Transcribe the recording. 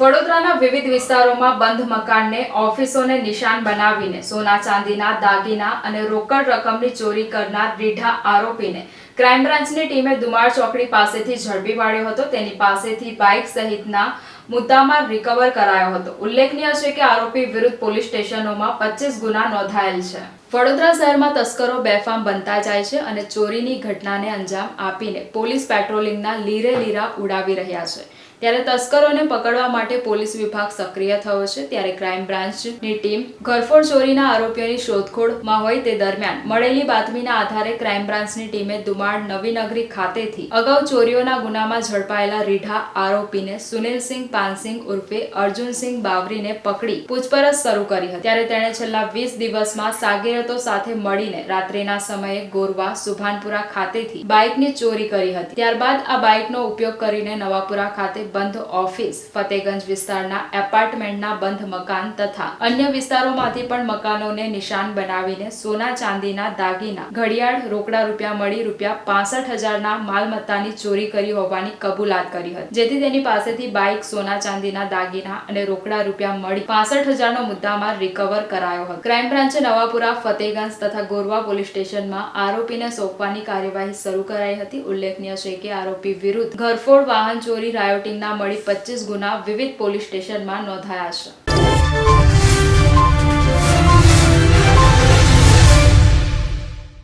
વડોદરાના વિવિધ વિસ્તારોમાં બંધ મકાનને ઓફિસોને નિશાન બનાવીને સોના ચાંદીના, દાગીના અને રોકડ રકમની ચોરી કરનાર રીઢા આરોપીને ક્રાઇમ બ્રાન્ચની ટીમે દુમાર ચોકડી પાસેથી ઝડપી પાડ્યો હતો. તેની પાસેથી બાઇક સહિતના મુદ્દામાં રિકવર કરાયો હતો. ઉલ્લેખનીય છે કે આરોપી વિરુદ્ધ પોલીસ સ્ટેશનોમાં પચીસ ગુના નોંધાયેલ છે. વડોદરા શહેરમાં તસ્કરો બેફામ બનતા જાય છે અને ચોરીની ઘટનાને અંજામ આપીને પોલીસ પેટ્રોલિંગના લીરે લીરા ઉડાવી રહ્યા છે. ત્યારે તસ્કરોને પકડવા માટે પોલીસ વિભાગ સક્રિય થયો છે. ત્યારે ક્રાઇમ બ્રાન્ચની ટીમ ઘરફોડ ચોરીના આરોપીઓની શોધખોળમાં હોય તે દરમિયાન મળેલી બાતમીના આધારે ક્રાઇમ બ્રાન્ચની ટીમે દુમાડ નવીનગરી ખાતેથી અગાઉ ચોરીઓના ગુનામાં ઝડપાયેલા રીઢા આરોપીને સુનિલસિંહ પાનસિંહ ઉર્ફે અર્જુનસિંહ બાવરીને પકડી પૂછપરછ શરૂ કરી હતી. ત્યારે તેણે છેલ્લા વીસ દિવસમાં સાગીરતો સાથે મળીને રાત્રિના સમયે ગોરવા સુભાનપુરા ખાતેથી બાઇકની ચોરી કરી હતી. ત્યારબાદ આ બાઇકનો ઉપયોગ કરીને નવાપુરા ખાતે બંધ ઓફિસ, ફતેગંજ વિસ્તારના એપાર્ટમેન્ટના બંધ મકાન તથા અન્ય વિસ્તારોમાંથી પણ મકાનોને નિશાન બનાવીને સોના ચાંદીના દાગીના, ઘડિયાળ રોકડા રૂપિયા મળી રૂપિયા પાસઠ હજારના માલમત્તાની ચોરી કરી હોવાની કબૂલાત કરી હતી. જેથી તેની પાસેથી બાઇક, સોના ચાંદીના દાગીના અને રોકડા રૂપિયા મળી પાસઠ હજારનો મુદ્દામાલ રિકવર કરાયો હતો. ક્રાઇમ બ્રાન્ચે નવાપુરા, ફતેગંજ તથા ગોરવા પોલીસ સ્ટેશનમાં આરોપીને સોંપવાની કાર્યવાહી શરૂ કરાઈ હતી. ઉલ્લેખનીય છે કે આરોપી વિરુદ્ધ ઘરફોડ, વાહન ચોરી રાયોટિંગના મળી પચીસ ગુના વિવિધ પોલીસ સ્ટેશનમાં નોંધાયા છે.